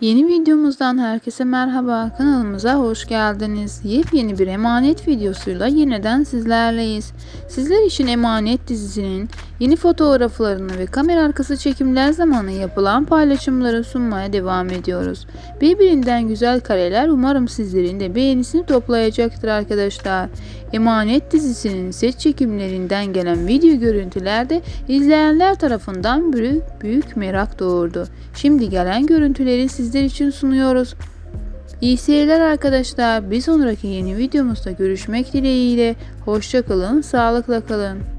Yeni videomuzdan herkese merhaba. Kanalımıza hoş geldiniz. Yepyeni bir emanet videosuyla yeniden sizlerleyiz. Sizler için Emanet dizisinin yeni fotoğraflarını ve kamera arkası çekimler zamanı yapılan paylaşımları sunmaya devam ediyoruz. Birbirinden güzel kareler umarım sizlerin de beğenisini toplayacaktır arkadaşlar. Emanet dizisinin set çekimlerinden gelen video görüntülerde izleyenler tarafından büyük, büyük merak doğurdu. Şimdi gelen görüntüleri sizler için sunuyoruz. İyi seyirler arkadaşlar. Bir sonraki yeni videomuzda görüşmek dileğiyle. Hoşçakalın, sağlıkla kalın.